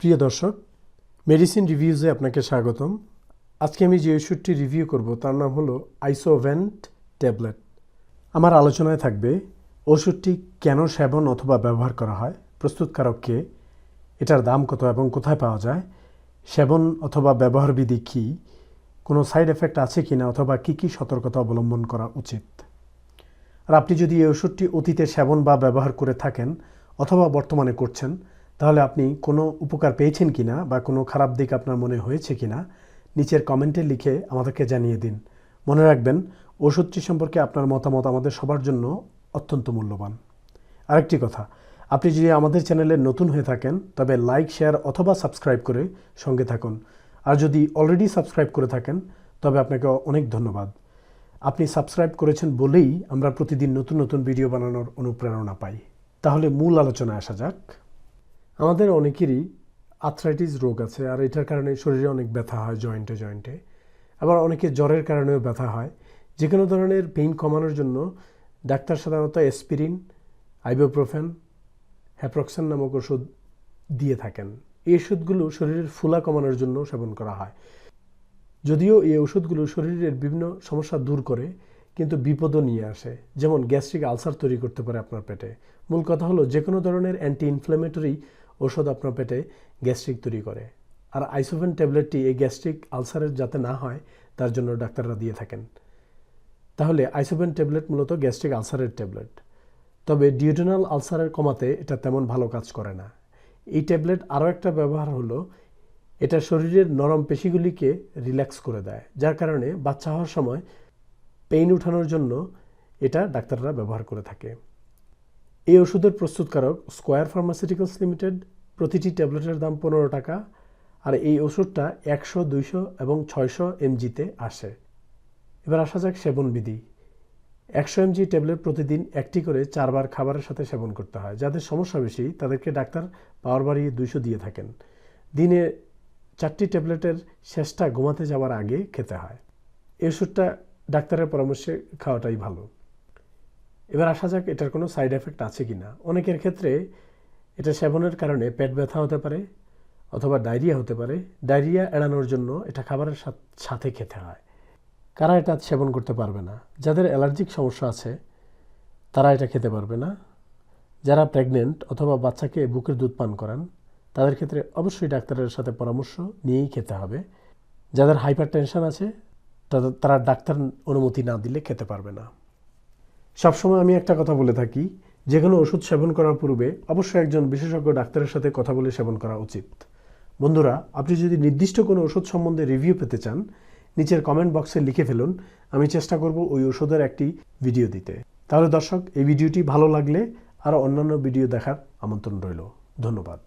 প্রিয় দর্শক মেডিসিন রিভিউজে আপনাকে স্বাগতম। আজকে আমি যে ওষুধটি রিভিউ করব, তার নাম হলো আইসোভেন্ট ট্যাবলেট আমার আলোচনায় থাকবে, ওষুধটি কেন সেবন অথবা ব্যবহার করা হয় প্রস্তুতকারককে এটার দাম কত এবং কোথায় পাওয়া যায়, সেবন অথবা ব্যবহার বিধি কী, কোনো সাইড এফেক্ট আছে কি না অথবা কী কী সতর্কতা অবলম্বন করা উচিত। আর আপনি যদি এই ওষুধটি অতীতে সেবন বা ব্যবহার করে থাকেন অথবা বর্তমানে করছেন তাহলে আপনি কোনো উপকার পেয়েছেন কি না বা কোনো খারাপ দিক আপনার মনে হয়েছে কিনা, নিচের কমেন্টে লিখে আমাদেরকে জানিয়ে দিন। মনে রাখবেন, ওষুধটি সম্পর্কে আপনার মতামত আমাদের সবার জন্য অত্যন্ত মূল্যবান। আরেকটি কথা, আপনি যদি আমাদের চ্যানেলে নতুন হয়ে থাকেন, তবে লাইক, শেয়ার অথবা সাবস্ক্রাইব করে সঙ্গে থাকুন। আর যদি অলরেডি সাবস্ক্রাইব করে থাকেন, তবে আপনাকে অনেক ধন্যবাদ। আপনি সাবস্ক্রাইব করেছেন বলেই আমরা প্রতিদিন নতুন নতুন ভিডিও বানানোর অনুপ্রেরণা পাই। তাহলে মূল আলোচনায় আসা যাক আমাদের অনেকেরই আর্থ্রাইটিস রোগ আছে, আর এটার কারণে শরীরে অনেক ব্যথা হয় জয়েন্টে জয়েন্টে আবার অনেকে জ্বরের কারণেও ব্যথা হয়। যে কোনো ধরনের পেইন কমানোর জন্য ডাক্তার সাধারণত এসপিরিন আইবোপ্রোফেন হ্যাপ্রক্সেন নামক ওষুধ দিয়ে থাকেন। এই ওষুধগুলো শরীরের ফুলা কমানোর জন্য সেবন করা হয়। যদিও এই ওষুধগুলো শরীরের বিভিন্ন সমস্যা দূর করে, কিন্তু বিপদও নিয়ে আসে। যেমন গ্যাস্ট্রিক আলসার তৈরি করতে পারে আপনার পেটে। মূল কথা হলো যে কোনো ধরনের অ্যান্টি ইনফ্লেমেটরি ওষুধ আপনার পেটে গ্যাস্ট্রিক তৈরি করে আর আইসোফেন ট্যাবলেটটি এই গ্যাস্ট্রিক আলসারের যাতে না হয় তার জন্য ডাক্তাররা দিয়ে থাকেন। তাহলে আইসোফেন ট্যাবলেট মূলত গ্যাস্ট্রিক আলসারের ট্যাবলেট তবে ডিওডোনাল আলসারের কমাতে এটা তেমন ভালো কাজ করে না। এই ট্যাবলেট আরও একটা ব্যবহার হলো, এটা শরীরের নরম পেশিগুলিকে রিল্যাক্স করে দেয়, যার কারণে বাচ্চা হওয়ার সময় পেইন উঠানোর জন্য এটা ডাক্তাররা ব্যবহার করে থাকে। এই ওষুধের প্রস্তুতকারক স্কোয়ার ফার্মাসিউটিক্যালস লিমিটেড, প্রতিটি ট্যাবলেটের দাম পনেরো টাকা, আর এই ওষুধটা একশো, দুইশো এবং ছয়শো এমজিতে আসে। এবার আসা যাক সেবনবিধি একশো এমজি ট্যাবলেট প্রতিদিন একটি করে চারবার খাবারের সাথে সেবন করতে হয়। যাদের সমস্যা বেশি, তাদেরকে ডাক্তার পাওয়ার বাড়িয়ে দুইশো দিয়ে থাকেন। দিনে চারটি ট্যাবলেটের শেষটা ঘুমাতে যাওয়ার আগে খেতে হয়। এই ওষুধটা ডাক্তারের পরামর্শে খাওয়াটাই ভালো। এবার আসা যাক এটার কোনো সাইড এফেক্ট আছে কি না অনেকের ক্ষেত্রে এটা সেবনের কারণে পেট ব্যথা হতে পারে অথবা ডায়রিয়া হতে পারে। ডায়রিয়া এড়ানোর জন্য এটা খাবারের সাথ- খেতে হয়। কারা এটা সেবন করতে পারবে না? যাদের অ্যালার্জিক সমস্যা আছে, তারা এটা খেতে পারবে না। যারা প্রেগনেন্ট অথবা বাচ্চাকে বুকের দুধ পান করান, তাদের ক্ষেত্রে অবশ্যই ডাক্তারের সাথে পরামর্শ নিয়েই খেতে হবে। যাদের হাইপার টেনশন আছে তারা ডাক্তার অনুমতি না দিলে খেতে পারবে না। সবসময় আমি একটা কথা বলে থাকি যে কোনো ওষুধ সেবন করার পূর্বে অবশ্যই একজন বিশেষজ্ঞ ডাক্তারের সাথে কথা বলে সেবন করা উচিত। বন্ধুরা, আপনি যদি নির্দিষ্ট কোনো ওষুধ সম্বন্ধে রিভিউ পেতে চান, নিচের কমেন্ট বক্সে লিখে ফেলুন, আমি চেষ্টা করব ওই ওষুধের একটি ভিডিও দিতে। তাহলে দর্শক, এই ভিডিওটি ভালো লাগলে আরও অন্যান্য ভিডিও দেখার আমন্ত্রণ রইল। ধন্যবাদ।